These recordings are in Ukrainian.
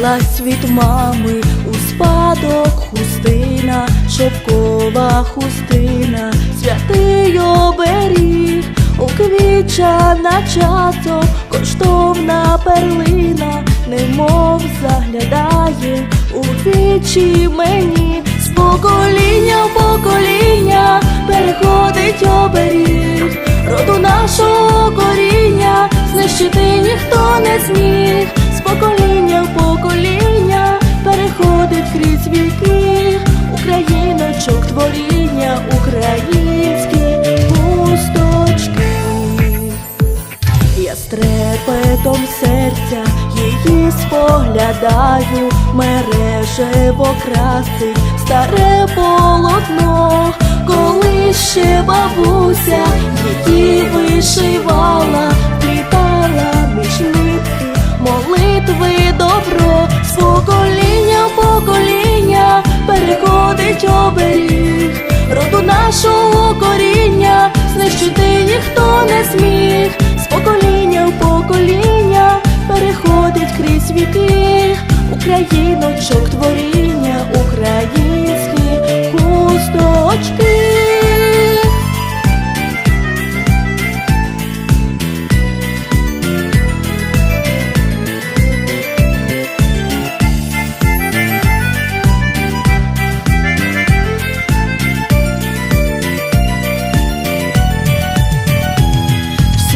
Дісталась від мами у спадок хустина, шовкова хустина, святий оберіг, уквічана часом, коштовна перлина, немов заглядає у вічі мені, з покоління в покоління переходить оберіг, роду нашого коріння знищити ніхто не зміг, з крізь віки, Україночок творіння, українські густочки. Я з трепетом серця її споглядаю, мережево красить старе полотно, коли ще бабуся її вишивала, плітала між нитки, молитви добро, нашого коріння. Знищити ніхто не зміг, з покоління в покоління переходить крізь віки, Україночок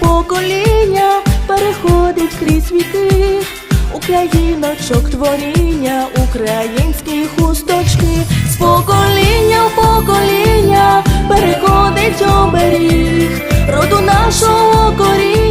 покоління переходить крізь віки, Україночок творіння, українські хусточки, з покоління в покоління переходить оберіг, роду нашого коріння